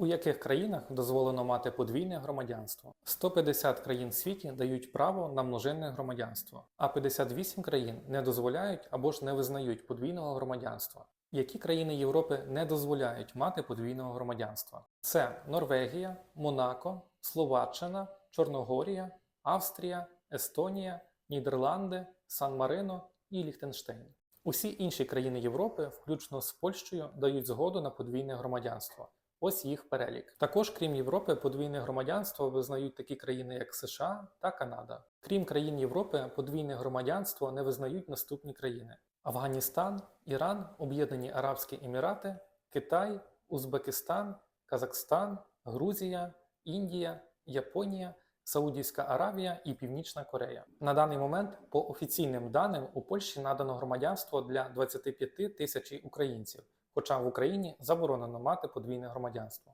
У яких країнах дозволено мати подвійне громадянство? 150 країн в світі дають право на множинне громадянство, а 58 країн не дозволяють або ж не визнають подвійного громадянства. Які країни Європи не дозволяють мати подвійного громадянства? Це Норвегія, Монако, Словаччина, Чорногорія, Австрія, Естонія, Нідерланди, Сан-Марино і Ліхтенштейн. Усі інші країни Європи, включно з Польщею, дають згоду на подвійне громадянство. Ось їх перелік. Також, крім Європи, подвійне громадянство визнають такі країни, як США та Канада. Крім країн Європи, подвійне громадянство не визнають наступні країни: Афганістан, Іран, Об'єднані Арабські Емірати, Китай, Узбекистан, Казахстан, Грузія, Індія, Японія, Саудівська Аравія і Північна Корея. На даний момент, по офіційним даним, у Польщі надано громадянство для 25 тисяч українців, хоча в Україні заборонено мати подвійне громадянство.